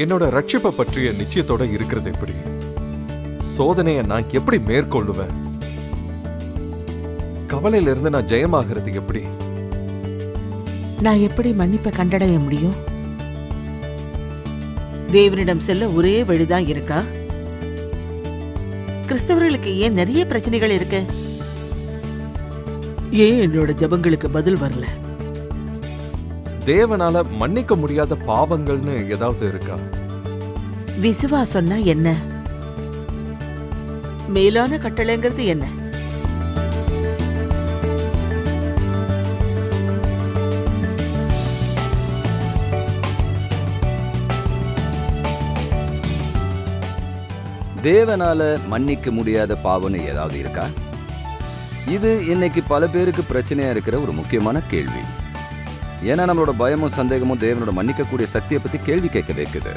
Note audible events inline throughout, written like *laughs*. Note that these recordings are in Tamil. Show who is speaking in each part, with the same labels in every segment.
Speaker 1: என்னோட ரட்சிப்பை பற்றிய நிச்சயத்தோட இருக்கிறது எப்படி? சோதனையை நான் எப்படி மேற்கொள்ளுவேன்? கவலையில இருந்து நான் ஜெயமாகிறது எப்படி?
Speaker 2: நான் எப்படி மன்னிப்பை கண்டடைய முடியும்?
Speaker 3: தேவனிடம் செல்ல ஒரே வழிதான் இருக்கா? கிறிஸ்தவர்களுக்கு ஏன் நிறைய பிரச்சனைகள் இருக்கு? ஏன் என்னோட ஜெபங்களுக்கு பதில் வரல?
Speaker 1: தேவனால மன்னிக்க முடியாத பாவங்கள்னு ஏதாவது இருக்கா?
Speaker 3: விசுவாசம்னா என்ன? மேலான கட்டளைங்கிறது என்ன?
Speaker 4: தேவனால மன்னிக்க முடியாத பாவம்னு ஏதாவது இருக்கா? இது இன்னைக்கு பல பேருக்கு பிரச்சனையா இருக்கிற ஒரு முக்கியமான கேள்வி. ஏன்னா நம்மளோட பயமும் சந்தேகமும் தேவனோட மன்னிக்கக்கூடிய சக்தியை பத்தி கேள்வி கேட்க வைக்குது.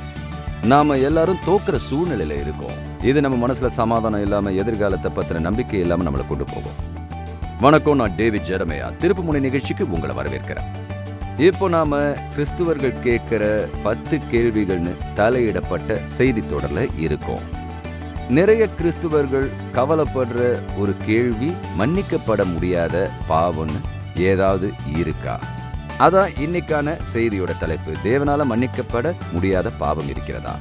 Speaker 4: நாம எல்லாரும் தோக்குற சூழ்நிலையில இருக்கோம். இது நம்ம மனசுல சமாதானம் இல்லாம எதிர்காலத்தை பத்தின நம்பிக்கை இல்லாம நம்மளை கொண்டு போகும். வணக்கம் நான் டேவிட் ஜெரமையா. திருப்புமுனை நிகழ்ச்சிக்கு உங்களை வரவேற்கிறேன். இப்போ நாம கிறிஸ்துவர்கள் கேட்கிற பத்து கேள்விகள்னு தலையிடப்பட்ட செய்தி தொடர்ல இருக்கோம். நிறைய கிறிஸ்துவர்கள் கவலைப்படுற ஒரு கேள்வி மன்னிக்கப்பட முடியாத பாவம்னு ஏதாவது இருக்கா? அதான் இன்னைக்கான செய்தியோட தலைப்பு. தேவனால மன்னிக்கப்பட முடியாத பாவம் இருக்கிறதா?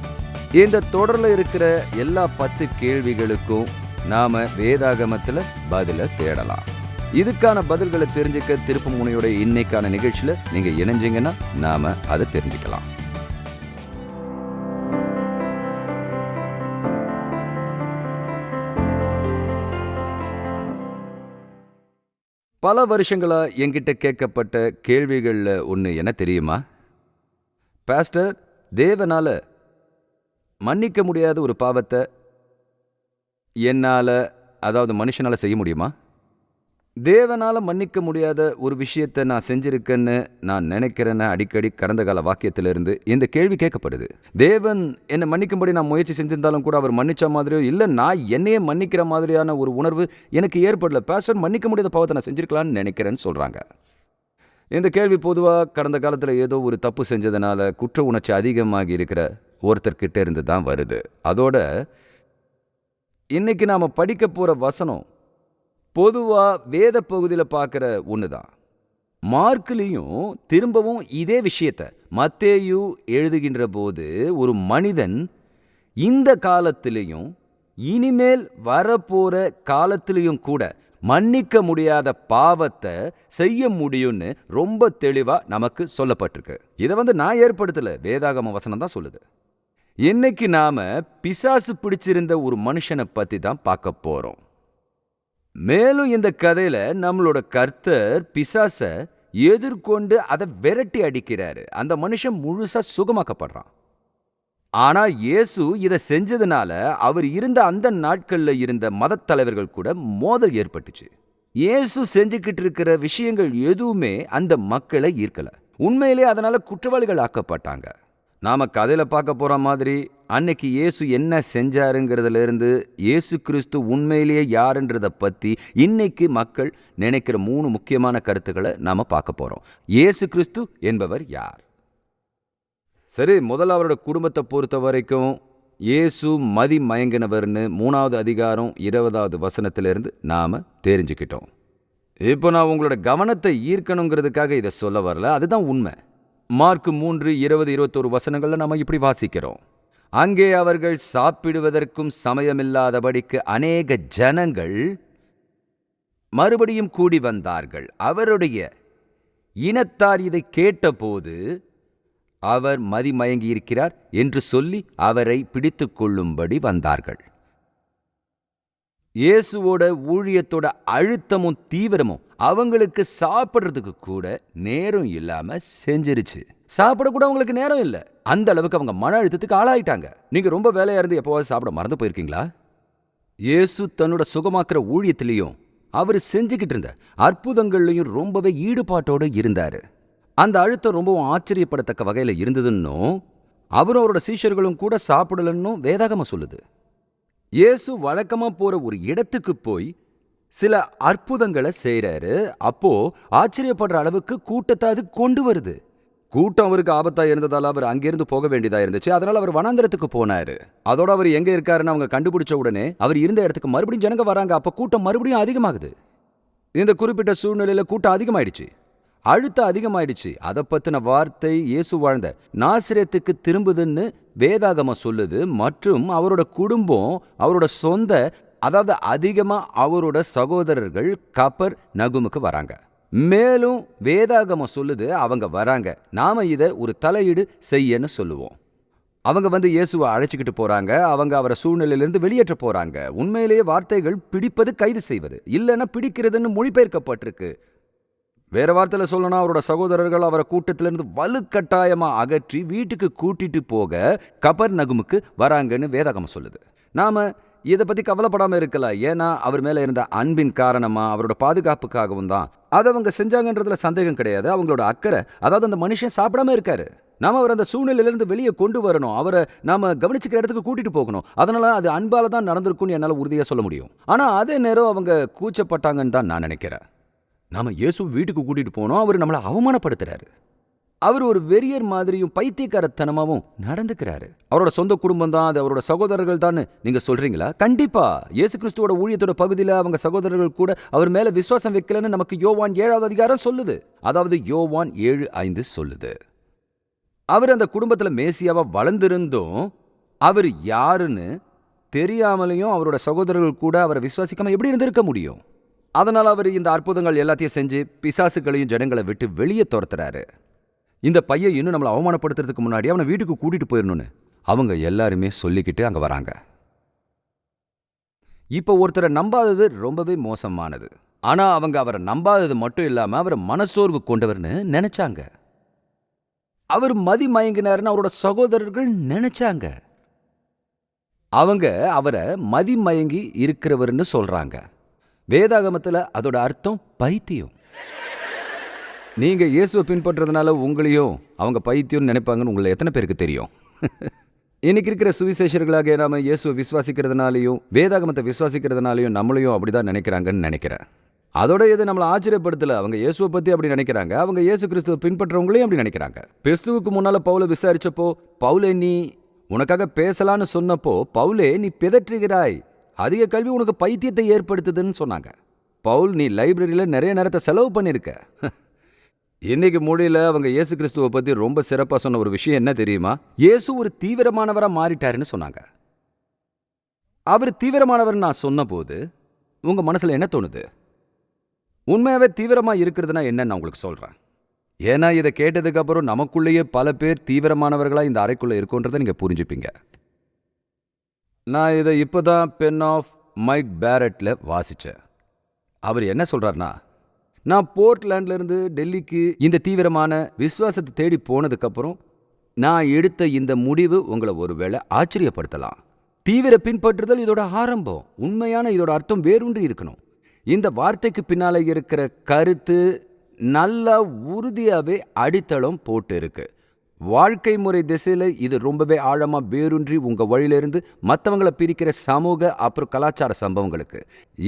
Speaker 4: இந்த தொடர்ல இருக்கிற எல்லா பத்து கேள்விகளுக்கும் நாம வேதாகமத்துல பதில தேடலாம். இதுக்கான பதில்களை தெரிஞ்சுக்க திருப்பு முனையோட இன்னைக்கான நிகழ்ச்சியில நீங்க இணைஞ்சீங்கன்னா நாம அதை தெரிஞ்சுக்கலாம். பல வருஷங்களாக என்கிட்ட கேட்கப்பட்ட கேள்விகளில் ஒன்று என்ன தெரியுமா? பாஸ்டர் தேவனால் மன்னிக்க முடியாத ஒரு பாவத்தை என்னால் அதாவது மனுஷனால் செய்ய முடியுமா? தேவனால் மன்னிக்க முடியாத ஒரு விஷயத்தை நான் செஞ்சிருக்கேன்னு நான் நினைக்கிறேன்னு அடிக்கடி கடந்த கால வாக்கியத்திலிருந்து இந்த கேள்வி கேட்கப்படுது. தேவன் என்னை மன்னிக்கும்படி நான் முயற்சி செஞ்சிருந்தாலும் கூட அவர் மன்னிச்ச மாதிரியோ இல்லை நான் என்னையே மன்னிக்கிற மாதிரியான ஒரு உணர்வு எனக்கு ஏற்படல. பாஸ்டர் மன்னிக்க முடியாத பாவத்தை நான் செஞ்சிருக்கலான்னு நினைக்கிறேன்னு சொல்கிறாங்க இந்த கேள்வி பொதுவாக கடந்த காலத்தில் ஏதோ ஒரு தப்பு செஞ்சதுனால குற்ற உணர்ச்சி அதிகமாகி இருக்கிற ஒருத்தர்கிட்ட இருந்து தான் வருது. அதோட இன்னைக்கு நாம் படிக்க போகிற வசனம் பொதுவாக வேத பகுதியில் பார்க்குற ஒன்று தான் மார்க்லேயும் திரும்பவும் இதே விஷயத்த மத்தேயு எழுதுகின்ற போது ஒரு மனிதன் இந்த காலத்திலையும் இனிமேல் வரப்போற காலத்திலையும் கூட மன்னிக்க முடியாத பாவத்தை செய்ய முடியும்னு ரொம்ப தெளிவா நமக்கு சொல்லப்பட்டிருக்கு. இதை வந்து நான் ஏற்படுத்தல. வேதாகம வசனம் தான் சொல்லுது. இன்னைக்கு நாம பிசாசு பிடிச்சிருந்த ஒரு மனுஷனை பத்தி தான் பார்க்க போறோம். மேலும் இந்த கதையில நம்மளோட கர்த்தர் பிசாச எதிர்கொண்டு அதை விரட்டி அடிக்கிறாரு. அந்த மனுஷன் முழுசா சுகமாக்கப்படுறான். ஆனா இயேசு இதை செஞ்சதுனால அவர் இருந்த அந்த நாட்கள்ல இருந்த மதத் தலைவர்கள் கூட மோதல் ஏற்பட்டுச்சு. இயேசு செஞ்சுக்கிட்டு இருக்கிற விஷயங்கள் எதுவுமே அந்த மக்களை ஈர்க்கல. உண்மையிலே அதனால குற்றவாளிகள் ஆக்கப்பட்டாங்க. நாம கதையில பார்க்க போற மாதிரி அன்னைக்கு இயேசு என்ன செஞ்சாருங்கிறதுலேருந்து இயேசு கிறிஸ்து உண்மையிலேயே யாருன்றத பற்றி இன்னைக்கு மக்கள் நினைக்கிற மூணு முக்கியமான கருத்துக்களை நாம் பார்க்க போகிறோம் இயேசு கிறிஸ்து என்பவர் யார்? சரி முதல்ல அவரோட குடும்பத்தை பொறுத்த வரைக்கும் இயேசு மதி மயங்கினவர்னு மூணாவது அதிகாரம் இருபதாவது வசனத்திலிருந்து நாம் தெரிஞ்சுக்கிட்டோம். இப்போ நான் உங்களோட கவனத்தை ஈர்க்கணுங்கிறதுக்காக இதை சொல்ல வரல. அதுதான் உண்மை. மார்க் மூன்று இருபது இருபத்தோரு வசனங்களில் நம்ம இப்படி வாசிக்கிறோம். அங்கே அவர்கள் சாப்பிடுவதற்கும் சமயமில்லாதபடிக்கு அநேக ஜனங்கள் மறுபடியும் கூடி வந்தார்கள். அவருடைய இனத்தார் இதை கேட்டபோது அவர் மதிமயங்கியிருக்கிறார் என்று சொல்லி அவரை பிடித்து கொள்ளும்படி வந்தார்கள். இயேசுவோட ஊழியத்தோட அழுத்தமும் தீவிரமும் அவங்களுக்கு சாப்பிட்றதுக்கு கூட நேரம் இல்லாம செஞ்சிருச்சு. சாப்பிட கூட அவங்களுக்கு நேரம் இல்ல. அந்த அளவுக்கு அவங்க மன அழுத்தத்துக்கு ஆளாயிட்டாங்க. நீங்க ரொம்ப வேலையா இருந்து எப்போவாவது சாப்பிட மறந்து போயிருக்கீங்களா? இயேசு தன்னோட சுகமாக்குற ஊழியத்திலையும் அவர் செஞ்சுக்கிட்டு இருந்த அற்புதங்கள்லையும் ரொம்பவே ஈடுபாட்டோட இருந்தாரு. அந்த அழுத்தம் ரொம்பவும் ஆச்சரியப்படத்தக்க வகையில இருந்ததுன்னும் அவரும் அவரோட சீஷர்களும் கூட சாப்பிடலன்னும் வேதாகமாக சொல்லுது. இயேசு வழக்கமா போற ஒரு இடத்துக்கு போய் சில அற்புதங்களை செய்யறாரு அப்போ ஆச்சரியப்படுற அளவுக்கு கூட்டத்தை அது கொண்டு வருது. கூட்டம் அவருக்கு ஆபத்தா இருந்ததால அவர் அங்கிருந்து போக வேண்டியதா இருந்துச்சு. அதனால அவர் வனாந்திரத்துக்கு போனாரு. அதோட அவர் எங்க இருக்காருன்னு அவங்க கண்டுபிடிச்ச உடனே அவர் இருந்த இடத்துக்கு மறுபடியும் ஜனங்க வராங்க. அப்ப கூட்டம் மறுபடியும் அதிகமாகுது. இந்த குறிப்பிட்ட சூழ்நிலையில கூட்டம் அதிகமாயிடுச்சு. அழுத்தம் அதிகமாயிடுச்சு. அதை பத்தின வார்த்தை இயேசு வாழ்ந்த நாசிரியத்துக்கு திரும்புதுன்னு வேதாகம சொல்லுது. மற்றும் அவரோட குடும்பம் அவரோட சொந்த அதாவது அதிகமா அவரோட சகோதரர்கள் கப்பர் நகுமுக்கு வராங்க. மேலும் வேதாகமம் சொல்லுது அவங்க வராங்க. நாம இதை ஒரு தலையீடு செய்யன்னு சொல்லுவோம். அவங்க வந்து இயேசுவை அழைச்சிக்கிட்டு போறாங்க. அவங்க அவரை சூழ்நிலையிலிருந்து வெளியேற்ற போறாங்க. உண்மையிலேயே வார்த்தைகள் பிடிப்பது கைது செய்வது. இல்லைன்னா பிடிக்கிறதுன்னு மொழிபெயர்க்கப்பட்டிருக்கு. வேற வார்த்தையில் சொல்லணும்னா அவரோட சகோதரர்கள் அவரை கூட்டத்திலிருந்து வலுக்கட்டாயமா அகற்றி வீட்டுக்கு கூட்டிட்டு போக கபர் நகுமுக்கு வராங்கன்னு வேதாகமம் சொல்லுது. நாம இதை பத்தி கவலைப்படாம இருக்கலாம் ஏன்னா அவர் மேல இருந்த அன்பின் காரணமா அவரோட பாதுகாப்புக்காகவும் தான். அதை அவங்க செஞ்சாங்கன்றதுல சந்தேகம் கிடையாது. அவங்களோட அக்கறை அதாவது அந்த மனுஷன் சாப்பிடாம இருக்காரு. நாம அவர் அந்த சூழ்நிலையிலேருந்து வெளியே கொண்டு வரணும். அவரை நாம கவனிச்சுக்கிற இடத்துக்கு கூட்டிட்டு போகணும். அதனால அது அன்பால் தான் நடந்திருக்கும்னு என்னால உறுதியா சொல்ல முடியும். ஆனா அதே நேரம் அவங்க கூச்சப்பட்டாங்கன்னு தான் நான் நினைக்கிறேன். நாம இயேசு வீட்டுக்கு கூட்டிட்டு போனோம் அவர் நம்மளை அவமானப்படுத்துறாரு. அவர் ஒரு வெறியர் மாதிரியும் பைத்தியக்காரத்தனமாவும் நடந்துக்கிறாரு. அவரோட சொந்த குடும்பம் தான் அது அவரோட சகோதரர்கள் தான் நீங்க சொல்றீங்களா? கண்டிப்பா. இயேசு கிறிஸ்துவோட ஊழியத்தோட பகுதியில் அவங்க சகோதரர்கள் கூட அவர் மேல விசுவாசம் வைக்கலன்னு நமக்கு யோவான் ஏழாவது அதிகாரம் சொல்லுது. அதாவது யோவான் ஏழு ஐந்து சொல்லுது. அவர் அந்த குடும்பத்துல மேசியாவா வளர்ந்திருந்தும் அவர் யாருன்னு தெரியாமலையும் அவரோட சகோதரர்கள் கூட அவரை விசுவாசிக்காம எப்படி இருந்திருக்க முடியும்? அதனால் அவர் இந்த அற்புதங்கள் எல்லாத்தையும் செஞ்சு பிசாசுகளையும் ஜனங்களை விட்டு வெளியே துரத்துறாரு. இந்த பையன் இன்னும் நம்மளை அவமானப்படுத்துறதுக்கு முன்னாடி அவனை வீட்டுக்கு கூட்டிகிட்டு போயிடணும்னு அவங்க எல்லாருமே சொல்லிக்கிட்டு அங்கே வராங்க. இப்போ ஒருத்தரை நம்பாதது ரொம்பவே மோசமானது. ஆனால் அவங்க அவரை நம்பாதது மட்டும் இல்லாமல் அவரை மனசோர்வு கொண்டவர்னு நினைச்சாங்க. அவர் மதி மயங்கினார்னு அவரோட சகோதரர்கள் நினைச்சாங்க. அவங்க அவரை மதி மயங்கி இருக்கிறவர்னு சொல்றாங்க. வேதாகமத்தில் அதோட அர்த்தம் பைத்தியம். நீங்கள் இயேசுவை பின்பற்றதுனால உங்களையும் அவங்க பைத்தியம்னு நினைப்பாங்கன்னு உங்களை எத்தனை பேருக்கு தெரியும்? இன்னைக்கு இருக்கிற சுவிசேஷர்களாக நாம இயேசுவை விசுவாசிக்கிறதுனாலையும் வேதாகமத்தை விசுவாசிக்கிறதுனாலையும் நம்மளையும் அப்படிதான் நினைக்கிறாங்கன்னு நினைக்கிறேன். அதோட இது நம்மளை ஆச்சரியப்படுத்தல? அவங்க இயேசுவை பற்றி அப்படி நினைக்கிறாங்க. அவங்க இயேசு கிறிஸ்துவை பின்பற்றவங்களையும் அப்படி நினைக்கிறாங்க. கிறிஸ்துவுக்கு முன்னால் பவுல விசாரிச்சப்போ பவுலே நீ உனக்காக பேசலான்னு சொன்னப்போ பவுலே நீ பிதற்றுகிறாய். அதிக கல்வி உனக்கு பைத்தியத்தை ஏற்படுத்துதுன்னு சொன்னாங்க. பவுல் நீ லைப்ரரியில் நிறைய நேரத்தை செலவு பண்ணிருக்க. *laughs* இன்னைக்கு மொழியில் அவங்க இயேசு கிறிஸ்துவை பத்தி ரொம்ப சிறப்பா சொன்ன ஒரு விஷயம் என்ன தெரியுமா? இயேசு ஒரு தீவிரமானவரா மாறிட்டாருன்னு சொன்னாங்க. அவர் தீவிரமானவர் நான் சொன்னபோது உங்க மனசுல என்ன தோணுது? உண்மையாவே தீவிரமா இருக்கிறதுனா என்னன்னு நான் உங்களுக்கு சொல்றேன். ஏன்னா இதை கேட்டதுக்கு அப்புறம் நமக்குள்ளேயே பல பேர் தீவிரமானவர்களா இந்த அறைக்குள்ள இருக்கோன்றதை நீங்க புரிஞ்சுப்பீங்க. நான் இதை இப்போ தான் பென் ஆஃப் மைக் பேரட்டில் வாசித்தேன் அவர் என்ன சொல்கிறார்னா நான் போர்ட்லேண்ட்லேருந்து டெல்லிக்கு இந்த தீவிரமான விசுவாசத்தை தேடி போனதுக்கப்புறம் நான் எடுத்த இந்த முடிவு உங்களை ஒருவேளை ஆச்சரியப்படுத்தலாம். தீவிர பின்பற்றுதல் இதோட ஆரம்பம் உண்மையான இதோட அர்த்தம் வேறுன்றி இருக்கணும். இந்த வார்த்தைக்கு பின்னால் இருக்கிற கருத்து நல்லா உறுதியாகவே அடித்தளம் போட்டு இருக்குது வாழ்க்கை முறை திசையில் இது ரொம்பவே ஆழமாக வேரூன்றி உங்கள் வழியிலிருந்து மற்றவங்களை பிரிக்கிற சமூக அப்புறம் கலாச்சார சம்பவங்களுக்கு.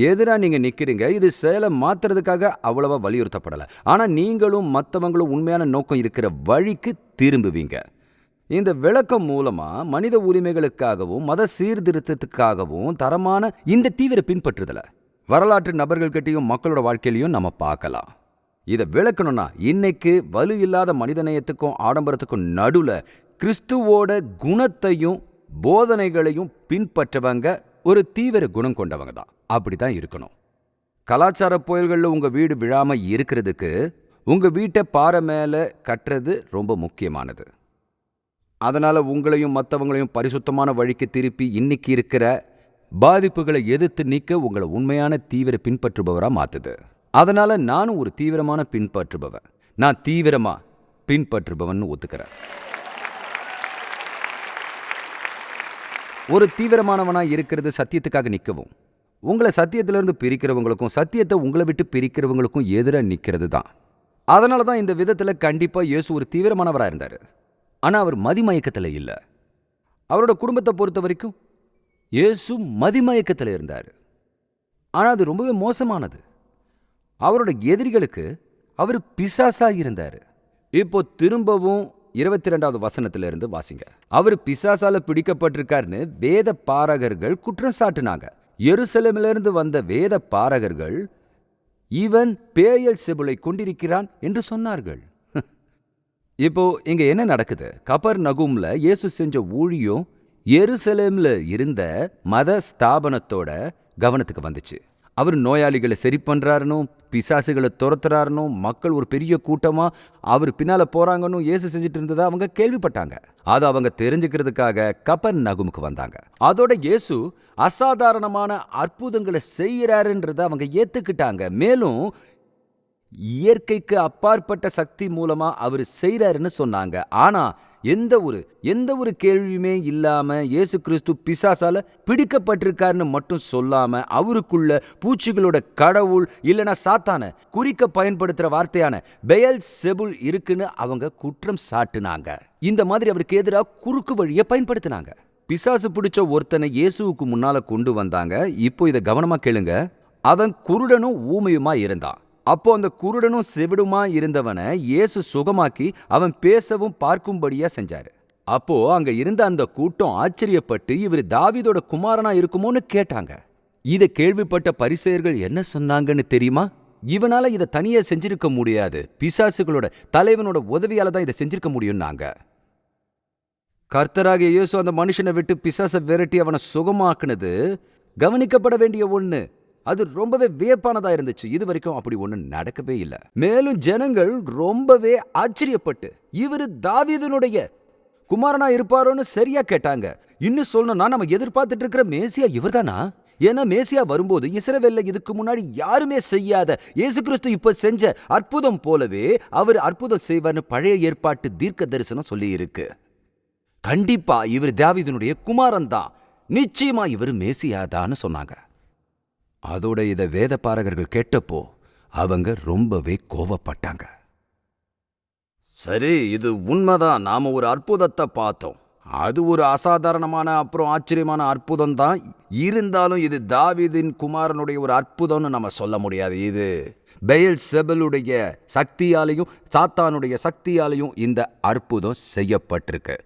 Speaker 4: எதிராக நீங்கள் நிற்கிறீங்க இது செயலை மாத்துறதுக்காக அவ்வளவா வலியுறுத்தப்படலை. ஆனால் நீங்களும் மற்றவங்களும் உண்மையான நோக்கம் இருக்கிற வழிக்கு திரும்புவீங்க. இந்த விளக்கம் மூலமாக மனித உரிமைகளுக்காகவும் மத சீர்திருத்தத்துக்காகவும் தரமான இந்த தீவிர பின்பற்றுதலை வரலாற்று நபர்கள்கிட்டயும் மக்களோட வாழ்க்கையிலையும் நம்ம பார்க்கலாம். இதை விளக்கணும்னா இன்னைக்கு வலு இல்லாத மனிதநேயத்துக்கும் ஆடம்பரத்துக்கும் நடுவுல கிறிஸ்துவோட குணத்தையும் போதனைகளையும் பின்பற்றவங்க ஒரு தீவிர குணம் கொண்டவங்க தான். அப்படிதான் இருக்கணும். கலாச்சார புயல்களில் உங்க வீடு விழாம இருக்கிறதுக்கு உங்க வீட்டை பாறை மேல கட்டுறது ரொம்ப முக்கியமானது. அதனால உங்களையும் மற்றவங்களையும் பரிசுத்தமான வழிக்கு திருப்பி இன்னைக்கு இருக்கிற பாதிப்புகளை எதிர்த்து நிற்க உங்களை உண்மையான தீவிர பின்பற்றுபவரா மாத்துது. அதனால் நானும் ஒரு தீவிரமான பின்பற்றுபவன். நான் தீவிரமாக பின்பற்றுபவன் ஒத்துக்கிறேன். ஒரு தீவிரமானவனாக இருக்கிறது சத்தியத்துக்காக நிற்கவும். உங்களை சத்தியத்திலிருந்து பிரிக்கிறவங்களுக்கும் சத்தியத்தை உங்களை விட்டு பிரிக்கிறவங்களுக்கும் எதிராக நிற்கிறது தான். அதனால தான் இந்த விதத்தில் கண்டிப்பாக இயேசு ஒரு தீவிரமானவராக இருந்தார். ஆனால் அவர் மதிமயக்கத்தில் இல்லை. அவரோட குடும்பத்தை பொறுத்த வரைக்கும் இயேசு மதிமயக்கத்தில் இருந்தார். ஆனால் அது ரொம்பவே மோசமானது. அவரோட எதிரிகளுக்கு அவர் பிசாசா இருந்தார். இப்போ திரும்பவும் இருபத்தி ரெண்டாவது வசனத்துல இருந்து வாசிங்க. அவர் பிசாசால பிடிக்கப்பட்டிருக்காருன்னு வேத பாரகர்கள் குற்றம் சாட்டுனாங்க. எருசலேமிலிருந்து இருந்து வந்த வேத பாரகர்கள் இவன் பேயல் செபுளை கொண்டிருக்கிறான் என்று சொன்னார்கள். இப்போ இங்க என்ன நடக்குது? கபர் நகும்ல இயேசு செஞ்ச ஊழியம் எருசலேம்ல இருந்த மத ஸ்தாபனத்தோட கவனத்துக்கு வந்துச்சு. அவர் நோயாளிகளை சரி பண்ணுறாருனும் பிசாசுகளை துரத்துறாருனும் மக்கள் ஒரு பெரிய கூட்டமாக அவர் பின்னால் போகிறாங்கன்னு இயேசு செஞ்சுட்டு இருந்ததை அவங்க கேள்விப்பட்டாங்க. அதை அவங்க தெரிஞ்சுக்கிறதுக்காக கப்பர் நகுமுக்கு வந்தாங்க. அதோட இயேசு அசாதாரணமான அற்புதங்களை செய்கிறாருன்றத அவங்க ஏற்றுக்கிட்டாங்க மேலும் இயற்கைக்கு அப்பாற்பட்ட சக்தி மூலமாக அவர் செய்கிறாருன்னு சொன்னாங்க. ஆனால் எந்த ஒரு எந்த ஒரு கேள்வியுமே இல்லாம இயேசு கிறிஸ்து பிசாசால பிடிக்கப்பட்டிருக்காருன்னு மட்டும் சொல்லாம அவருக்குள்ள பூச்சிகளோட கடவுள் இல்லனா சாத்தான குறிக்க பயன்படுத்துற வார்த்தையான பெயல் செபுல் இருக்குன்னு அவங்க குற்றம் சாட்டுனாங்க. இந்த மாதிரி அவருக்கு எதிராக குறுக்கு வழியை பயன்படுத்தினாங்க. பிசாசு பிடிச்ச ஒருத்தனை இயேசுவுக்கு முன்னால கொண்டு வந்தாங்க. இப்போ இதை கவனமா கேளுங்க. அவன் குருடனும் ஊமையுமா இருந்தான். அப்போ அந்த குருடனும் செவிடுமா இருந்தவனை இயேசு சுகமாக்கி அவன் பேசவும் பார்க்கும்படியா செஞ்சாரு. அப்போ அங்க இருந்த அந்த கூட்டம் ஆச்சரியப்பட்டு இவர் தாவீதோட குமாரனா இருக்குமோன்னு கேட்டாங்க. இதை கேள்விப்பட்ட பரிசெயர்கள் என்ன சொன்னாங்கன்னு தெரியுமா? இவனால இதை தனியா செஞ்சிருக்க முடியாது. பிசாசுகளோட தலைவனோட உதவியால தான் இதை செஞ்சிருக்க முடியும்னாங்க. கர்த்தராகிய இயேசு அந்த மனுஷனை விட்டு பிசாசை விரட்டி அவனை சுகமாக்குனது கவனிக்கப்பட வேண்டிய ஒன்று அது ரொம்பவே வியப்பானதா இருந்துச்சு. இது வரைக்கும் அப்படி ஒண்ணு நடக்கவே இல்லை. மேலும் ஜனங்கள் ரொம்பவே ஆச்சரியப்பட்டு இவரு தாவீதனுடைய குமாரனா இருப்பாரோன்னு சரியா கேட்டாங்க. இன்னும் சொல்லணும்னா நம்ம எதிர்பார்த்துட்டு இருக்கிற மேசியா இவர்தானா? ஏன்னா மேசியா வரும்போது இஸ்ரவேல்ல இதுக்கு முன்னாடி யாருமே செய்யாத இயேசு கிறிஸ்து இப்ப செஞ்ச அற்புதம் போலவே அவர் அற்புதம் செய்வார்னு பழைய ஏற்பாட்டு தீர்க்க தரிசனம் சொல்லி இருக்கு கண்டிப்பா இவர் தாவீதனுடைய குமாரன் தான் நிச்சயமா இவர் மேசியாதான்னு சொன்னாங்க. அதோட இதை வேதப்பாரகர்கள் கேட்டப்போ அவங்க ரொம்பவே கோவப்பட்டாங்க. சரி இது உண்மைதான். நாம ஒரு அற்புதத்தை பார்த்தோம். அது ஒரு அசாதாரணமான அப்புறம் ஆச்சரியமான அற்புதம் தான் இருந்தாலும் இது தாவிதின் குமாரனுடைய ஒரு அற்புதம்னு நம்ம சொல்ல முடியாது. இது பெயல் செபலுடைய சக்தியாலையும் சாத்தானுடைய சக்தியாலையும் இந்த அற்புதம் செய்யப்பட்டிருக்கு.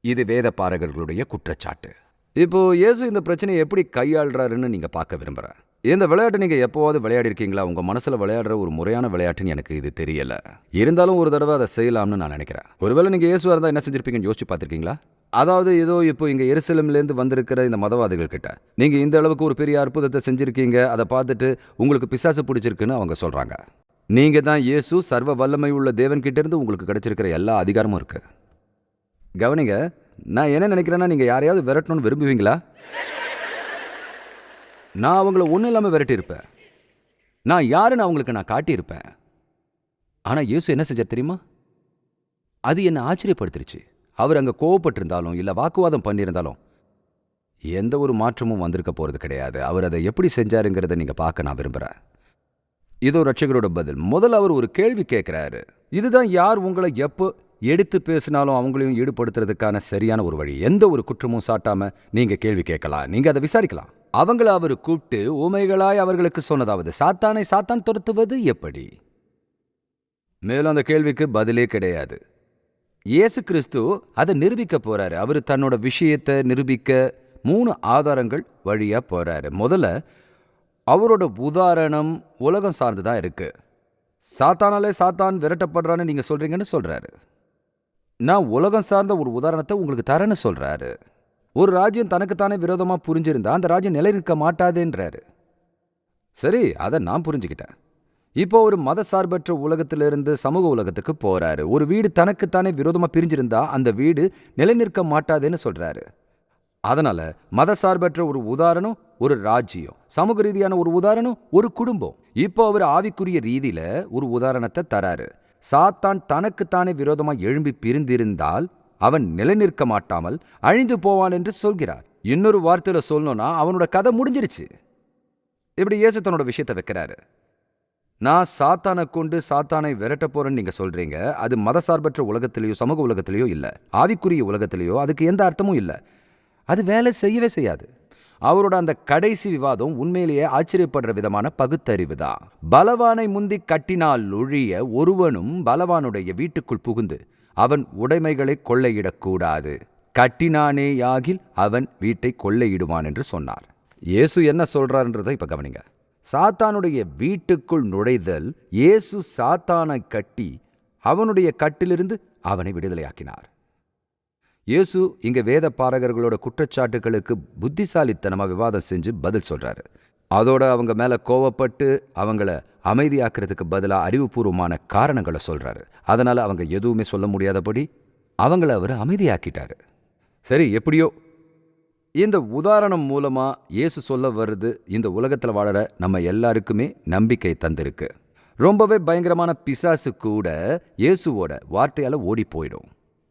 Speaker 4: இது வேதப்பாரகர்களுடைய குற்றச்சாட்டு. இப்போ இயேசு இந்த பிரச்சனையை எப்படி கையாளுறாருன்னு நீங்கள் பார்க்க விரும்புகிறேன் இந்த விளையாட்டு நீங்கள் எப்போவாவது விளையாடி இருக்கீங்களா மனசில் விளையாடுற ஒரு முறையான விளையாட்டுன்னு எனக்கு இது தெரியல. இருந்தாலும் ஒரு தடவை அதை செய்யலாம்னு நான் நினைக்கிறேன். ஒருவேளை நீங்கள் இயேசுவாக இருந்தால் என்ன செஞ்சிருப்பீங்கன்னு யோசிச்சு பார்த்துருக்கீங்களா? அதாவது ஏதோ இப்போ இங்கே எருசலம்லேருந்து வந்திருக்கிற இந்த மதவாதிகள் கிட்ட நீங்கள் இந்த அளவுக்கு ஒரு பெரிய அற்புதத்தை செஞ்சிருக்கீங்க அதை பார்த்துட்டு உங்களுக்கு பிசாசு பிடிச்சிருக்குன்னு அவங்க சொல்றாங்க. நீங்கள் தான் இயேசு சர்வ வல்லமை உள்ள தேவன் இருந்து உங்களுக்கு கிடைச்சிருக்கிற எல்லா அதிகாரமும் இருக்கு. கவனிங்க நான் என்ன நினைக்கிறேன்னா நீங்க யாரையாவது விரட்டணும்னு விரும்புவீங்களா? நான் அவங்கள ஒன்றும் இல்லாமல் விரட்டியிருப்பேன். நான் யாருன்னு அவங்களுக்கு நான் காட்டியிருப்பேன். ஆனால் இயேசு என்ன செஞ்சார் தெரியுமா? அது என்னை ஆச்சரியப்படுத்திருச்சு. அவர் அங்கே கோவப்பட்டிருந்தாலும் இல்லை வாக்குவாதம் பண்ணியிருந்தாலும் எந்த ஒரு மாற்றமும் வந்திருக்க போகிறது கிடையாது. அவர் அதை எப்படி செஞ்சாருங்கிறத நீங்கள் பார்க்க நான் விரும்புகிறேன் இதோ ரட்சகரோட பதில். முதல்ல அவர் ஒரு கேள்வி கேட்குறாரு. இதுதான் யார் உங்களை எப்போ எடுத்து பேசினாலும் அவங்களையும் ஈடுபடுத்துறதுக்கான சரியான ஒரு வழி. எந்த ஒரு குற்றமும் சாட்டாம நீங்க கேள்வி கேட்கலாம். நீங்க அதை விசாரிக்கலாம். அவங்கள அவர் கூப்பிட்டு ஊமைகளாய் அவர்களுக்கு சொன்னதாவது சாத்தானை சாத்தான் துரத்துவது எப்படி? மேலும் அந்த கேள்விக்கு பதிலே கிடையாது. இயேசு கிறிஸ்து அதை நிரூபிக்க போறாரு. அவர் தன்னோட விஷயத்தை நிரூபிக்க மூணு ஆதாரங்கள் வழியா போறாரு. முதல்ல அவரோட உதாரணம் உலகம் சார்ந்து தான் இருக்கு. சாத்தானாலே சாத்தான் விரட்டப்படுறான்னு நீங்க சொல்றீங்கன்னு சொல்றாரு. நான் உலகம் சார்ந்த ஒரு உதாரணத்தை உங்களுக்கு தரேன்னு சொல்றாரு. ஒரு ராஜ்யம் தனக்குத்தானே விரோதமா புரிஞ்சிருந்தா அந்த ராஜ்யம் நிலைநிற்க மாட்டாதேன்றாரு. சரி அதை நான் புரிஞ்சுக்கிட்டேன். இப்போ ஒரு மத சார்பற்ற உலகத்திலிருந்து சமூக உலகத்துக்கு போறாரு. ஒரு வீடு தனக்குத்தானே விரோதமா பிரிஞ்சிருந்தா அந்த வீடு நிலைநிற்க மாட்டாதேன்னு சொல்றாரு. அதனால மத சார்பற்ற ஒரு உதாரணம் ஒரு ராஜ்யம். சமூக ரீதியான ஒரு உதாரணம் ஒரு குடும்பம். இப்போ அவர் ஆவிக்குரிய ரீதியில ஒரு உதாரணத்தை தராரு. சாத்தான் தனக்குத்தானே விரோதமா எழும்பி பிரிந்திருந்தால் அவன் நிலைநிற்க மாட்டாமல் அழிந்து போவான் என்று சொல்கிறார். இன்னொரு வார்த்தையில சொல்லணும்னா அவனோட கதை முடிஞ்சிருச்சு. இப்படி இயேசு தன்னோட விஷயத்தை வைக்கிறாரு. நான் சாத்தானை கொண்டு சாத்தானை விரட்ட போறேன்னு நீங்க சொல்றீங்க. அது மதசார்பற்ற உலகத்திலேயோ சமூக உலகத்திலேயோ இல்ல. ஆவிக்குரிய உலகத்திலேயோ அதுக்கு எந்த அர்த்தமும் இல்ல. அது வேலை செய்யவே செய்யாது. அவரோட அந்த கடைசி விவாதம் உண்மையிலேயே ஆச்சரியப்படுற விதமான பகுத்தறிவு தான். பலவானை முந்தி கட்டினால் ஒழிய ஒருவனும் பலவானுடைய வீட்டுக்குள் புகுந்து அவன் உடைமைகளை கொள்ளையிடக்கூடாது. கட்டினானேயாகில் அவன் வீட்டை கொள்ளையிடுவான் என்று சொன்னார். இயேசு என்ன சொல்றாருன்றதை இப்ப கவனிங்க. சாத்தானுடைய வீட்டுக்குள் நுழைதல் இயேசு சாத்தானை கட்டி அவனுடைய கட்டிலிருந்து அவனை விடுதலையாக்கினார். இயேசு இங்க வேத பாரகர்களோட குற்றச்சாட்டுகளுக்கு புத்திசாலித்தனமா விவாதம் செஞ்சு பதில் சொல்றாரு. அதோட அவங்க மேல கோவப்பட்டு அவங்கள அமைதியாக்குறதுக்கு பதிலா அறிவுபூர்வமான காரணங்களை சொல்றாரு. அதனால அவங்க எதுவுமே சொல்ல முடியாதபடி அவங்கள அவர் அமைதியாக்கிட்டாரு. சரி எப்படியோ இந்த உதாரணம் மூலமா இயேசு சொல்ல வருது இந்த உலகத்துல வாழற நம்ம எல்லாருக்குமே நம்பிக்கை தந்திருக்கு. ரொம்பவே பயங்கரமான பிசாசு கூட இயேசுவோட வார்த்தையால ஓடி போயிடும்.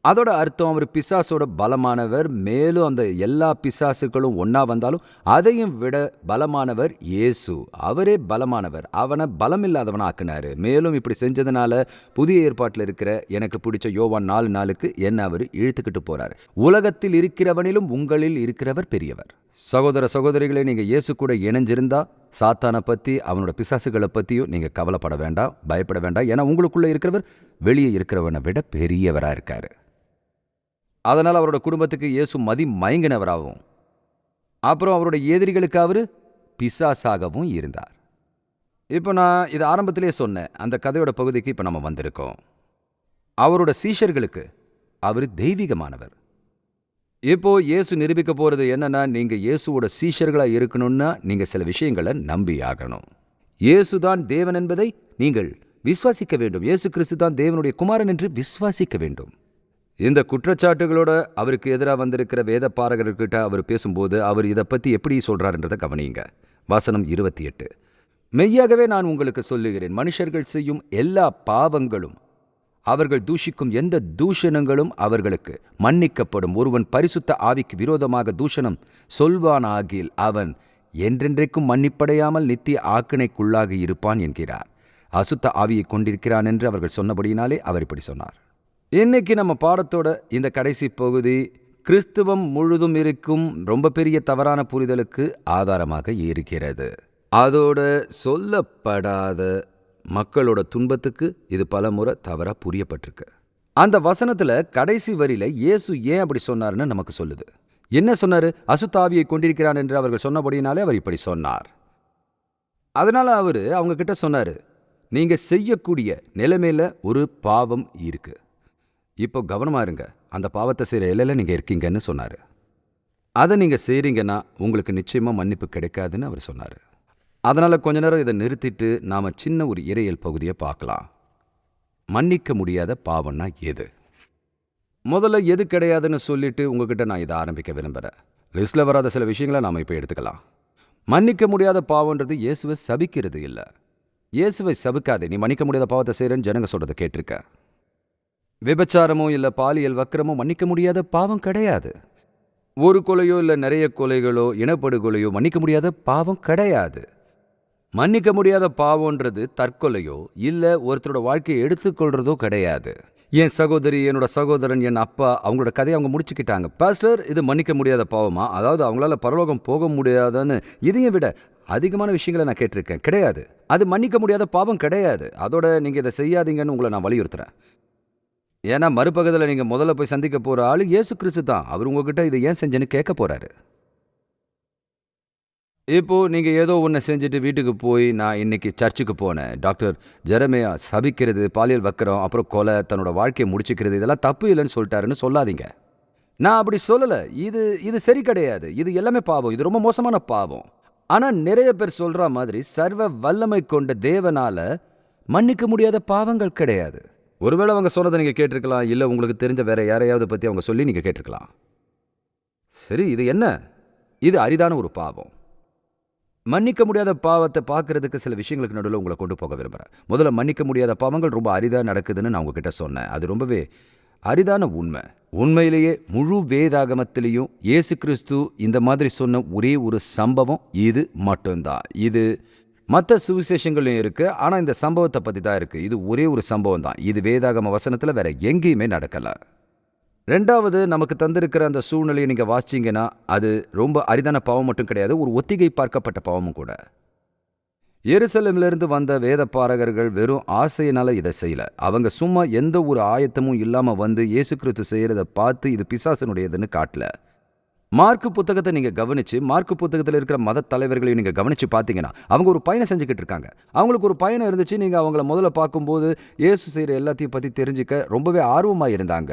Speaker 4: அதோட அர்த்தம் அவர் பிசாசோட பலமானவர் மேலும் அந்த எல்லா பிசாசுகளும் ஒன்றா வந்தாலும் அதையும் விட பலமானவர் இயேசு. அவரே பலமானவர். அவனை பலமில்லாதவனா ஆக்குனாரு. மேலும் இப்படி செஞ்சதுனால புதிய ஏற்பாட்டில் இருக்கிற எனக்கு பிடிச்ச யோவான் நாலு நாளுக்கு என்ன அவர் இழுத்துக்கிட்டு போறார். உலகத்தில் இருக்கிறவனிலும் உங்களில் இருக்கிறவர் பெரியவர். சகோதர சகோதரிகளை நீங்கள் இயேசு கூட இணைஞ்சிருந்தா சாத்தானை பற்றி அவனோட பிசாசுகளை பற்றியும் நீங்கள் கவலைப்பட வேண்டாம் பயப்பட வேண்டாம். ஏன்னா உங்களுக்குள்ளே இருக்கிறவர் வெளியே இருக்கிறவனை விட பெரியவராக இருக்காரு. அதனால் அவரோட குடும்பத்துக்கு இயேசு மதி மயங்கினவராகவும் அப்புறம் அவருடைய எதிரிகளுக்கு அவர் பிசாசாகவும் இருந்தார். இப்போ நான் இது ஆரம்பத்திலே சொன்னேன். அந்த கதையோட பகுதிக்கு இப்போ நம்ம வந்திருக்கோம். அவரோட சீஷர்களுக்கு அவர் தெய்வீகமானவர். இப்போ இயேசு நிரூபிக்க போறது என்னன்னா நீங்க இயேசுவோட சீஷர்களாக இருக்கணும்னா நீங்க சில விஷயங்களை நம்பி ஆகணும். இயேசு தான் தேவன் என்பதை நீங்கள் விசுவாசிக்க வேண்டும். இயேசு கிறிஸ்து தான் தேவனுடைய குமாரன் என்று விசுவாசிக்க வேண்டும். இந்த குற்றச்சாட்டுகளோட அவருக்கு எதிராக வந்திருக்கிற வேத பாரகர்கிட்ட அவர் பேசும்போது அவர் இதை பத்தி எப்படி சொல்றாருன்றதை கவனியுங்க. வசனம் இருபத்தி எட்டு. மெய்யாகவே நான் உங்களுக்கு சொல்லுகிறேன் மனுஷர்கள் செய்யும் எல்லா பாவங்களும் அவர்கள் தூஷிக்கும் எந்த தூஷணங்களும் அவர்களுக்கு. மன்னிக்கப்படும் ஒருவன் பரிசுத்த ஆவிக்கு விரோதமாக தூஷணம் சொல்வானாகில் அவன் என்றென்றைக்கும் மன்னிப்படையாமல் நித்திய ஆக்கினைக்குள்ளாகி இருப்பான் என்கிறார். அசுத்த ஆவியை கொண்டிருக்கிறான் என்று அவர்கள் சொன்னபடியினாலே அவர் இப்படி சொன்னார். இன்னைக்கு நம்ம பாடத்தோட இந்த கடைசி பகுதி கிறிஸ்துவம் முழுதும் இருக்கும் ரொம்ப பெரிய தவறான புரிதலுக்கு ஆதாரமாக இருக்கிறது. அதோட சொல்லப்படாத மக்களோட துன்பத்துக்கு இது பலமுறை தவறா புரியப்பட்டிருக்கு. அந்த வசனத்துல கடைசி வரியில இயேசு ஏன் அப்படி சொன்னார்னு நமக்கு சொல்லுது. என்ன சொன்னாரு? அசுத்தாவியை கொண்டிருக்கிறான் என்று அவர்கள் சொன்னபடினாலே அவர் இப்படி சொன்னார். அதனால அவரு அவங்க கிட்ட சொன்னாரு நீங்க செய்யக்கூடிய நிலைமையில ஒரு பாவம் இருக்கு. இப்போ கவனமா இருங்க. அந்த பாவத்தை செய்யற இலையில் நீங்க இருக்கீங்கன்னு சொன்னாரு. அதை நீங்க செய்கிறீங்கன்னா உங்களுக்கு நிச்சயமா மன்னிப்பு கிடைக்காதுன்னு அவர் சொன்னாரு. அதனால கொஞ்ச நேரம் இதை நிறுத்திட்டு நாம சின்ன ஒரு இறையல் பகுதியை பார்க்கலாம். மன்னிக்க முடியாத பாவம்னா எது? முதல்ல எது கிடையாதுன்னு சொல்லிட்டு உங்ககிட்ட நான் இதை ஆரம்பிக்க விரும்புகிறேன் லிஸ்ட்ல வராத சில விஷயங்களை நாம இப்போ எடுத்துக்கலாம். மன்னிக்க முடியாத பாவம்ன்றது இயேசுவை சபிக்கிறது இல்லை. இயேசுவை சபிக்காதே நீ மன்னிக்க முடியாத பாவத்தை செய்கிறேன்னு ஜனங்க சொல்றதை கேட்டிருக்கேன் விபச்சாரமோ இல்லை பாலியல் வக்கிரமோ மன்னிக்க முடியாத பாவம் கிடையாது. ஒரு கொலையோ இல்லை நிறைய கொலைகளோ இனப்படுகொலையோ மன்னிக்க முடியாத பாவம் கிடையாது. மன்னிக்க முடியாத பாவம்ன்றது தற்கொலையோ இல்லை ஒருத்தரோட வாழ்க்கையை எடுத்துக்கொள்றதோ கிடையாது. என் சகோதரி என்னோட சகோதரன் என் அப்பா அவங்களோட கதையை அவங்க முடிச்சுக்கிட்டாங்க. பாஸ்டர் இது மன்னிக்க முடியாத பாவமா? அதாவது அவங்களால பரலோகம் போக முடியாதான்னு இதையும் விட அதிகமான விஷயங்களை நான் கேட்டிருக்கேன். கிடையாது. அது மன்னிக்க முடியாத பாவம் கிடையாது. அதோட நீங்கள் இதை செய்யாதீங்கன்னு உங்களை நான் வலியுறுத்துறேன். ஏன்னா மறுபகுதியில் நீங்கள் முதல்ல போய் சந்திக்க போகிற ஆளு இயேசு கிறிஸ்து தான். அவர் உங்ககிட்ட இதை ஏன் செஞ்சேன்னு கேட்க போகிறாரு இப்போ நீங்கள் ஏதோ ஒன்று செஞ்சுட்டு வீட்டுக்கு போய் நான் இன்னைக்கு சர்ச்சுக்கு போனேன். டாக்டர் ஜெரமையா சபிக்கிறது பாலியல் வக்கரம் அப்புறம் கொலை தன்னோட வாழ்க்கையை முடிச்சுக்கிறது இதெல்லாம் தப்பு இல்லைன்னு சொல்லிட்டாருன்னு சொல்லாதீங்க. நான் அப்படி சொல்லலை. இது இது சரி கிடையாது. இது எல்லாமே பாவம். இது ரொம்ப மோசமான பாவம். ஆனால் நிறைய பேர் சொல்கிற மாதிரி சர்வ வல்லமை கொண்ட தேவனால் மன்னிக்க முடியாத பாவங்கள் கிடையாது. ஒருவேளை அவங்க சொன்னதை நீங்கள் கேட்டிருக்கலாம் இல்லை உங்களுக்கு தெரிஞ்ச வேற யாரையாவது பற்றி அவங்க சொல்லி நீங்கள் கேட்டிருக்கலாம். சரி இது என்ன? இது அரிதான ஒரு பாவம். மன்னிக்க முடியாத பாவத்தை பார்க்கறதுக்கு சில விஷயங்களுக்கு நடுவில் உங்களை கொண்டு போக விரும்புகிறேன் முதல்ல மன்னிக்க முடியாத பாவங்கள் ரொம்ப அரிதாக நடக்குதுன்னு நான் உங்ககிட்ட சொன்னேன். அது ரொம்பவே அரிதான உண்மை. உண்மையிலேயே முழு வேதாகமத்திலையும் இயேசு கிறிஸ்து இந்த மாதிரி சொன்ன ஒரே ஒரு சம்பவம் இது மட்டும்தான். இது மற்ற சுவிசேஷங்களும் இருக்கு. ஆனால் இந்த சம்பவத்தை பற்றி தான் இருக்கு. இது ஒரே ஒரு சம்பவம் தான். இது வேதாகம வசனத்தில் வேற எங்கேயுமே நடக்கல. ரெண்டாவது நமக்கு தந்திருக்கிற அந்த சூழ்நிலையை நீங்க வாசிச்சீங்கன்னா அது ரொம்ப அரிதான பாவம் மட்டும் கிடையாது. ஒரு ஒத்திகை பார்க்கப்பட்ட பாவமும் கூட. எருசலேமிலிருந்து வந்த வேத பாரகர்கள் வெறும் ஆசையினால இதை செய்யல. அவங்க சும்மா எந்த ஒரு ஆயத்தமும் இல்லாம வந்து இயேசு கிறிஸ்து செய்யறத பார்த்து இது பிசாசனுடையதுன்னு காட்டல. மார்க்கு புத்தகத்தை நீங்கள் கவனிச்சு மார்க்கு புத்தகத்தில் இருக்கிற மத தலைவர்களையும் நீங்கள் கவனிச்சு பார்த்தீங்கன்னா அவங்க ஒரு பயணம் செஞ்சுக்கிட்டு இருக்காங்க. அவங்களுக்கு ஒரு பயணம் இருந்துச்சு நீங்கள் அவங்கள முதல்ல பார்க்கும்போது இயேசு செய்கிற எல்லாத்தையும் பற்றி தெரிஞ்சுக்க ரொம்பவே ஆர்வமாக இருந்தாங்க.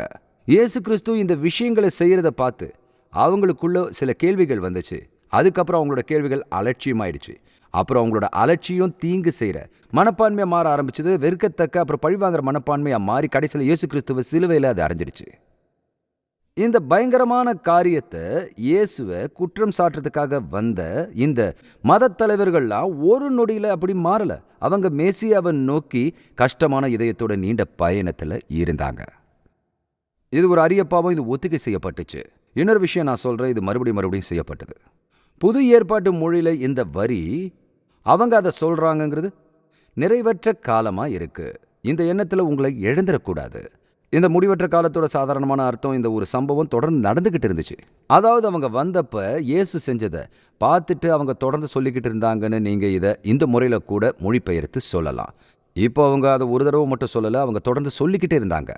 Speaker 4: இயேசு கிறிஸ்து இந்த விஷயங்களை செய்கிறத பார்த்து அவங்களுக்குள்ள சில கேள்விகள் வந்துச்சு. அதுக்கப்புறம் அவங்களோட கேள்விகள் அலட்சியமாயிடுச்சு. அப்புறம் அவங்களோட அலட்சியம் தீங்கு செய்கிற மனப்பான்மையாக மாற ஆரம்பிச்சது வெறுக்கத்தக்க அப்புறம் பழிவாங்கிற மனப்பான்மையாக மாறி கடைசியில் இயேசு கிறிஸ்துவ சிலுவையில் அது அரைஞ்சிடுச்சு இந்த பயங்கரமான காரியத்தை இயேசுவை குற்றம் சாட்டுறதுக்காக வந்த இந்த மத தலைவர்கள்லாம் ஒரு நொடியில் அப்படி மாறல. அவங்க மேசியாவை நோக்கி கஷ்டமான இதயத்தோட நீண்ட பயணத்தில் இருந்தாங்க. இது ஒரு அரிய பாவம் இது ஒத்திகை செய்யப்பட்டுச்சு. இன்னொரு விஷயம் நான் சொல்றேன் இது மறுபடியும் மறுபடியும் செய்யப்பட்டது. புது ஏற்பாட்டு மொழியில இந்த வரி அவங்க அதை சொல்றாங்கங்கிறது நிறைவற்ற காலமா இருக்கு. இந்த எண்ணத்துல உங்களை எழுந்துடக்கூடாது இந்த முடிவற்ற காலத்தோட சாதாரணமான அர்த்தம் இந்த ஒரு சம்பவம் தொடர்ந்து நடந்துக்கிட்டு இருந்துச்சு. அதாவது அவங்க வந்தப்ப இயேசு செஞ்சதை பார்த்துட்டு அவங்க தொடர்ந்து சொல்லிக்கிட்டு இருந்தாங்கன்னு நீங்கள் இதை இந்த முறையில் கூட மொழிபெயர்த்து சொல்லலாம். இப்போ அவங்க அதை ஒரு தடவை மட்டும் சொல்லலை அவங்க தொடர்ந்து சொல்லிக்கிட்டே இருந்தாங்க.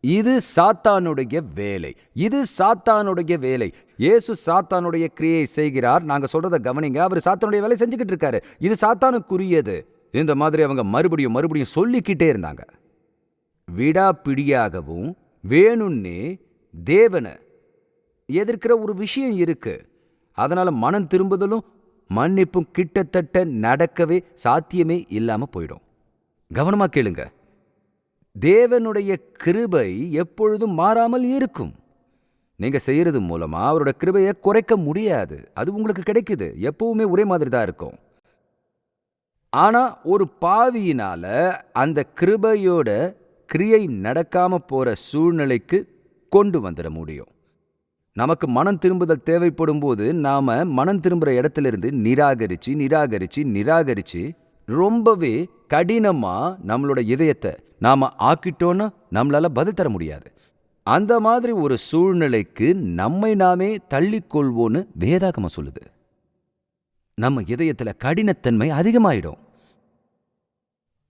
Speaker 4: இது சாத்தானுடைய வேலை. இது சாத்தானுடைய வேலை. இயேசு சாத்தானுடைய கிரியை செய்கிறார். நாங்க சொல்றத கவனிங்க. அவர் சாத்தானுடைய வேலை செஞ்சுக்கிட்டு இருக்காரு. இது சாத்தானுக்குரியது. இந்த மாதிரி அவங்க மறுபடியும் மறுபடியும் சொல்லிக்கிட்டே இருந்தாங்க. விடாப்பிடியாகவும் வேணும்னே தேவனை. எதிர்க்கிற ஒரு விஷயம் இருக்கு. அதனால மனம் திரும்புதலும் மன்னிப்பும் கிட்டத்தட்ட நடக்கவே சாத்தியமே இல்லாம போயிடும். கவனமா கேளுங்க. தேவனுடைய கிருபை எப்பொழுதும் மாறாமல் இருக்கும். நீங்க செய்யறது மூலமா அவரோட கிருபையை குறைக்க முடியாது. அது உங்களுக்கு கிடைக்குது. எப்பவுமே ஒரே மாதிரி தான் இருக்கும். ஆனா ஒரு பாவியினால அந்த கிருபையோட கிரியை நடக்காம போற சூழ்நிலைக்கு கொண்டு வந்துட முடியும். நமக்கு மனம் திரும்புதல் தேவைப்படும் போது நாம மனம் திரும்புற இடத்துல இருந்து நிராகரிச்சு நிராகரிச்சு நிராகரிச்சு ரொம்பவே கடினமா நம்மளோட இதயத்தை நாம ஆக்கிட்டோன்னா நம்மளால பதில் தர முடியாது. அந்த மாதிரி ஒரு சூழ்நிலைக்கு நம்மை நாமே தள்ளிக்கொள்வோன்னு வேதாகமம் சொல்லுது. நம்ம இதயத்துல கடினத்தன்மை அதிகமாயிடும்.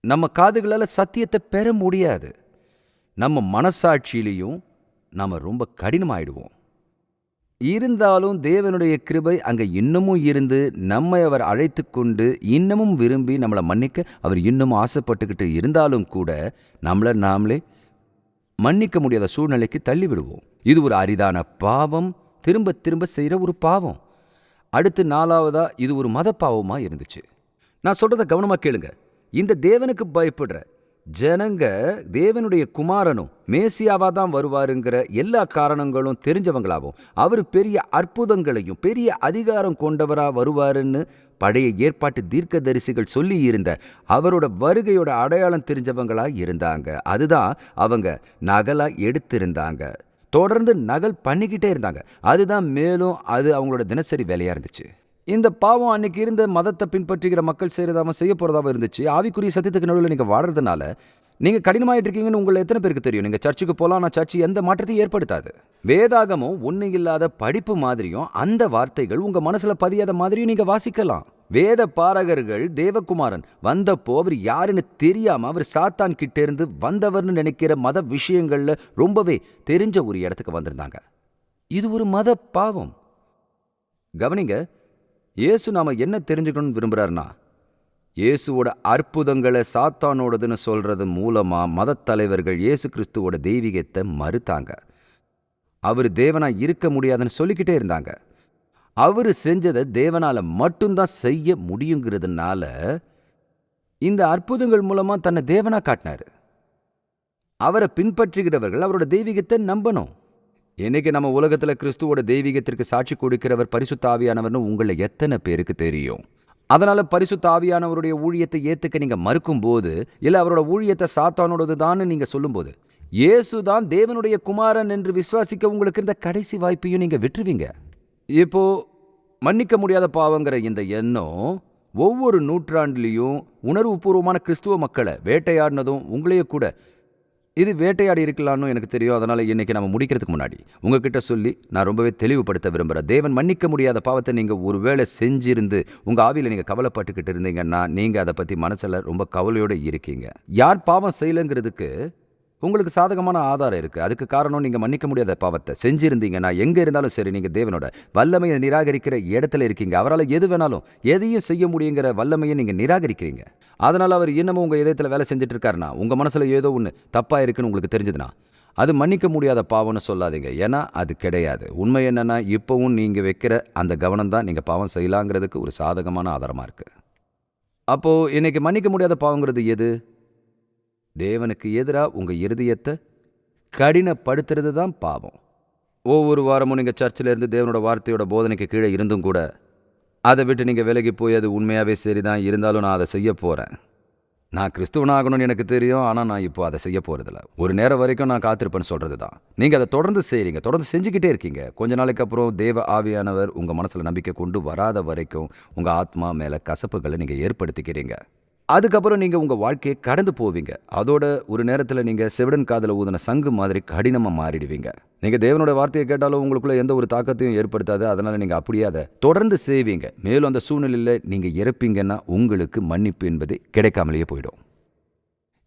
Speaker 4: நம்ம காதுகளால சத்தியத்தை பெற முடியாது. நம்ம மனசாட்சியிலையும் நாம ரொம்ப கடினமாயிடுவோம். இருந்தாலும் தேவனுடைய கிருபை அங்க இன்னமும் இருந்து நம்மை அவர் அழைத்து கொண்டு இன்னமும் விரும்பி நம்மளை மன்னிக்க அவர் இன்னமும் ஆசைப்பட்டுக்கிட்டு இருந்தாலும் கூட நம்மளை நாமளே மன்னிக்க முடியாத சூழ்நிலைக்கு தள்ளிவிடுவோம். இது ஒரு அரிதான பாவம் திரும்ப திரும்ப செய்கிற ஒரு பாவம். அடுத்து நாலாவதா இது ஒரு மத பாவமா இருந்துச்சு. நான் சொல்கிறத கவனமா கேளுங்க. இந்த தேவனுக்கு பயப்படுற ஜனங்க தேவனுடைய குமாரனும் மேசியாவா தான் வருவாருங்கிற எல்லா காரணங்களும் தெரிஞ்சவங்களாவும் அவர் பெரிய அற்புதங்களையும் பெரிய அதிகாரம் கொண்டவரா வருவாருன்னு பழைய ஏற்பாட்டு தீர்க்கதரிசிகள் சொல்லி இருந்த அவரோட வருகையோட அடையாளம் தெரிஞ்சவங்களா இருந்தாங்க. அதுதான் அவங்க நகலா எடுத்திருந்தாங்க. தொடர்ந்து நகல் பண்ணிக்கிட்டே இருந்தாங்க. அதுதான் மேலும் அது அவங்களோட தினசரி வேலையா இருந்துச்சு. இந்த பாவம் அன்னைக்கு இருந்த மதத்தை பின்பற்றுகிற மக்கள் செய்கிறதாம செய்ய போறதாவும் இருந்துச்சு. ஆவிக்குரிய சத்தியத்துக்கு நடுவில் நீங்கள் வாடுறதுனால நீங்க கடினமாயிட்டு இருக்கீங்கன்னு உங்களை எத்தனை பேருக்கு தெரியும்? நீங்கள் சர்ச்சுக்கு போகலாம் நான் சர்ச்சு எந்த மாற்றத்தையும் ஏற்படுத்தாது. வேதாகமும் ஒண்ணு இல்லாத படிப்பு மாதிரியும் அந்த வார்த்தைகள் உங்க மனசுல பதியாத மாதிரியும் நீங்க வாசிக்கலாம். வேத பாரகர்கள் தேவகுமாரன் வந்தப்போ அவர் யாருன்னு தெரியாம அவர் சாத்தான் கிட்டேருந்து வந்தவர்னு நினைக்கிற மத விஷயங்கள்ல ரொம்பவே தெரிஞ்ச ஒரு இடத்துக்கு வந்திருந்தாங்க. இது ஒரு மத பாவம். கவனிங்க இயேசு நாம என்ன தெரிஞ்சுக்கணும்னு விரும்புறாருன்னா இயேசுவோட அற்புதங்களை சாத்தானோடதுன்னு சொல்றது மூலமா மதத் தலைவர்கள் இயேசு கிறிஸ்துவோட தெய்வீகத்தை மறுத்தாங்க. அவர் தேவனா இருக்க முடியாதுன்னு சொல்லிக்கிட்டே இருந்தாங்க. அவர் செஞ்சதை தேவனால மட்டும்தான் செய்ய முடியுங்கிறதுனால இந்த அற்புதங்கள் மூலமா தன்னை தேவனா காட்டினாரு. அவரை பின்பற்றுகிறவர்கள் அவரோட தெய்வீகத்தை நம்பணும். இன்னைக்கு நம்ம உலகத்தில் கிறிஸ்துவோட தெய்வீகத்திற்கு சாட்சி கொடுக்கிறவர் பரிசுத்த ஆவியானவர்னு உங்களை எத்தனை பேருக்கு தெரியும்? அதனால் பரிசுத்த ஆவியானவருடைய ஊழியத்தை ஏற்றுக்க நீங்கள் மறுக்கும் போது இல்லை அவரோட ஊழியத்தை சாத்தானோடது தான் நீங்க சொல்லும்போது இயேசு தான் தேவனுடைய குமாரன் என்று விசுவாசிக்க உங்களுக்கு இருந்த கடைசி வாய்ப்பையும் நீங்கள் விட்டுருவீங்க. இப்போ மன்னிக்க முடியாத பாவங்கிற இந்த எண்ணம் ஒவ்வொரு நூற்றாண்டுலேயும் உணர்வுபூர்வமான கிறிஸ்துவ மக்களை வேட்டையாடினதும் உங்களையே கூட இது வேட்டையாடி இருக்கலான்னு எனக்கு தெரியும். அதனால் இன்னைக்கு நம்ம முடிக்கிறதுக்கு முன்னாடி உங்ககிட்ட சொல்லி நான் ரொம்பவே தெளிவுபடுத்த விரும்புகிறேன் தேவன் மன்னிக்க முடியாத பாவத்தை நீங்கள் ஒரு வேளை செஞ்சிருந்து உங்கள் ஆவியில் நீங்கள் கவலைப்பட்டுக்கிட்டு இருந்தீங்கன்னா நீங்கள் அதை பற்றி மனசில் ரொம்ப கவலையோடு இருக்கீங்க. யார் பாவம் செய்யலைங்கிறதுக்கு உங்களுக்கு சாதகமான ஆதாரம் இருக்குது அதுக்கு காரணம் நீங்கள் மன்னிக்க முடியாத பாவத்தை. செஞ்சுருந்தீங்கன்னா எங்கே இருந்தாலும் சரி நீங்கள் தேவனோட வல்லமையை நிராகரிக்கிற இடத்துல இருக்கீங்க. அவரால் எது வேணாலும் எதையும் செய்ய முடியுங்கிற வல்லமையை நீங்கள் நிராகரிக்கிறீங்க. அதனால் அவர் இன்னமும் உங்கள் இதயத்தில் வேலை செஞ்சுட்டு இருக்காருனா உங்கள் மனசில் ஏதோ ஒன்று தப்பாக இருக்குன்னு உங்களுக்கு தெரிஞ்சதுன்னா அது மன்னிக்க முடியாத பாவம்னு சொல்லாதீங்க. ஏன்னா அது கிடையாது. உண்மை என்னென்னா இப்போவும் நீங்கள் வைக்கிற அந்த கவனம் தான் நீங்கள் பாவம் செய்யலாங்கிறதுக்கு ஒரு சாதகமான ஆதாரமாக இருக்குது அப்போது இன்றைக்கி மன்னிக்க முடியாத பாவங்கிறது எது? தேவனுக்கு எதிராக உங்கள் இருதயத்தை கடினப்படுத்துறது தான் பாவம். ஒவ்வொரு வாரமும் நீங்கள் சர்ச்சில் இருந்து தேவனோட வார்த்தையோட போதனைக்கு கீழே இருந்தும் கூட அதை விட்டு நீங்கள் விலகி போய் அது உண்மையாகவே சரிதான் இருந்தாலும் நான் அதை செய்ய போகிறேன் நான் கிறிஸ்துவனாகணும்னு எனக்கு தெரியும் ஆனால் நான் இப்போ அதை செய்ய போகிறதில்ல ஒரு நேரம் வரைக்கும் நான் காத்திருப்பேன்னு சொல்கிறது தான் நீங்கள் அதை தொடர்ந்து செய்கிறீங்க தொடர்ந்து செஞ்சுக்கிட்டே இருக்கீங்க. கொஞ்ச நாளைக்கு அப்புறம் தேவ ஆவியானவர் உங்கள் மனசில் நம்பிக்கை கொண்டு வராத வரைக்கும் உங்கள் ஆத்மா மேலே கசப்புகளை நீங்கள் ஏற்படுத்திக்கிறீங்க. அதுக்கப்புறம் நீங்கள் உங்கள் வாழ்க்கையை கடந்து போவீங்க. அதோட ஒரு நேரத்தில் நீங்கள் செவிடன் காதில் ஊதின சங்கு மாதிரி கடினமாக மாறிடுவீங்க. நீங்கள் தேவனோட வார்த்தையை கேட்டாலும் உங்களுக்குள்ள எந்த ஒரு தாக்கத்தையும் ஏற்படுத்தாது. அதனால் நீங்கள் அப்படியே அதை தொடர்ந்து செய்வீங்க. மேலும் அந்த சூழ்நிலையில் நீங்கள் இறப்பீங்கன்னா உங்களுக்கு மன்னிப்பு என்பது கிடைக்காமலேயே போயிடும்.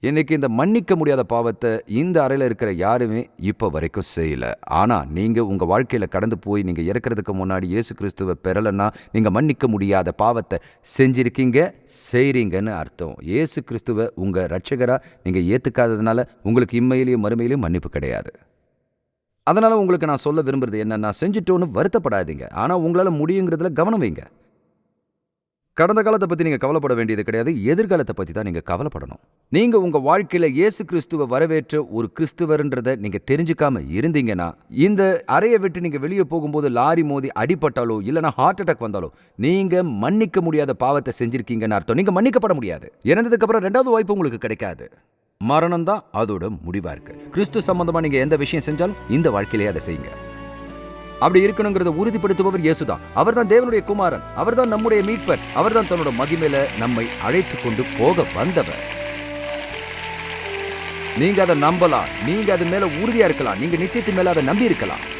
Speaker 4: இன்னைக்கு இந்த மன்னிக்க முடியாத பாவத்தை இந்த அறையில் இருக்கிற யாருமே இப்போ வரைக்கும் செய்யல. ஆனால் நீங்கள் உங்கள் வாழ்க்கையில் கடந்து போய் நீங்கள் இறக்கிறதுக்கு முன்னாடி இயேசு கிறிஸ்துவை பெறலைன்னா நீங்கள் மன்னிக்க முடியாத பாவத்தை செஞ்சுருக்கீங்க செய்கிறீங்கன்னு அர்த்தம். இயேசு கிறிஸ்துவை உங்கள் ரட்சகராக நீங்கள் ஏற்றுக்காததுனால உங்களுக்கு இம்மையிலையும் மறுமையிலையும் மன்னிப்பு கிடையாது. அதனால் உங்களுக்கு நான் சொல்ல விரும்புறது என்னென்னா செஞ்சுட்டோன்னு வருத்தப்படாதீங்க. ஆனால் உங்களால் முடியுங்கிறதுல கவனம் வைங்க. கடந்த காலத்தை பற்றி நீங்கள் கவலைப்பட வேண்டியது கிடையாது. எதிர்காலத்தை பற்றி தான் நீங்கள் கவலைப்படணும். நீங்கள் உங்கள் வாழ்க்கையில் இயேசு கிறிஸ்துவை வரவேற்ற ஒரு கிறிஸ்துவர்ன்றதை நீங்கள் தெரிஞ்சுக்காம இருந்தீங்கன்னா இந்த அறையை விட்டு நீங்கள் வெளியே போகும்போது லாரி மோதி அடிபட்டாலோ இல்லைனா ஹார்ட் அட்டாக் வந்தாலோ நீங்கள் மன்னிக்க முடியாத பாவத்தை செஞ்சுருக்கீங்கன்னு அர்த்தம். நீங்கள் மன்னிக்கப்பட முடியாது. இறந்ததுக்கப்புறம் ரெண்டாவது வாய்ப்பு உங்களுக்கு கிடைக்காது. மரணம் தான் அதோட முடிவாக இருக்கு. கிறிஸ்து சம்மந்தமாக நீங்கள் எந்த விஷயம் செஞ்சாலும் இந்த வாழ்க்கையிலேயே அதை செய்யுங்க. அப்படி இருக்கணுங்கிறத உறுதிப்படுத்துபவர் இயேசுதான். அவர்தான் தேவனுடைய குமாரன். அவர்தான் நம்முடைய மீட்பர். அவர்தான் தன்னோட மகிமையில நம்மை அழைத்து கொண்டு போக வந்தவர். நீங்க அதை நம்பலாம். நீங்க அது மேல உறுதியா இருக்கலாம். நீங்க நித்தியத்து மேல அதை நம்பி இருக்கலாம்.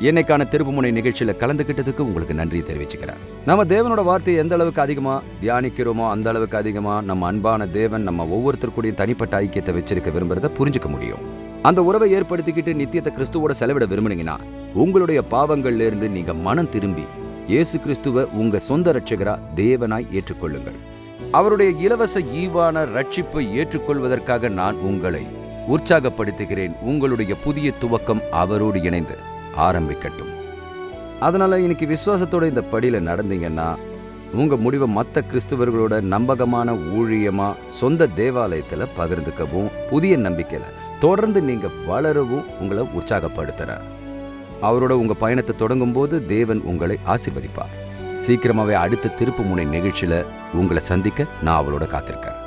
Speaker 4: என்னைக்கான திருப்புமுனை நிகழ்ச்சியில கலந்துக்கிட்டதுக்கு உங்களுக்கு நன்றி தெரிவிச்சுக்கிறேன். நம்ம தேவனோட வார்த்தையை எந்த அளவுக்கு அதிகமா? தியானிக்கிறோமோ அந்த அளவுக்கு அதிகமா? நம்ம அன்பான தேவன் நம்ம ஒவ்வொருத்தருக்கூடயும் தனிப்பட்ட ஐக்கியத்தை வச்சிருக்க விரும்புறத புரிஞ்சுக்க முடியும். அந்த உறவை ஏற்படுத்திக்கிட்டு நித்தியத்தை கிறிஸ்துவோட செலவிட விரும்புனீங்கன்னா உங்களுடைய பாவங்கள்ல இருந்து நீங்க மனம் திரும்பி இயேசு கிறிஸ்துவ உங்க சொந்த ரட்சகரா தேவனாய் ஏற்றுக்கொள்ளுங்கள். அவருடைய இலவச ஈவான ரட்சிப்பை ஏற்றுக்கொள்வதற்காக நான் உங்களை உற்சாகப்படுத்துகிறேன். உங்களுடைய புதிய துவக்கம் அவரோடு இணைந்து. ஆரம்பிக்கட்டும். அதனால் இன்னைக்கு விசுவாசத்தோட இந்த படியில் நடந்தீங்கன்னா உங்கள் முடிவை மற்ற கிறிஸ்துவர்களோட நம்பகமான ஊழியமாக சொந்த தேவாலயத்தில் பகிர்ந்துக்கவும் புதிய நம்பிக்கையில் தொடர்ந்து நீங்கள் வளரவும் உங்களை உற்சாகப்படுத்துகிறார் அவரோட உங்கள் பயணத்தை தொடங்கும் போது தேவன் உங்களை ஆசிர்வதிப்பார். சீக்கிரமாகவே அடுத்த திருப்பு முனை நிகழ்ச்சியில் உங்களை சந்திக்க நான் அவளோட காத்திருக்கேன்.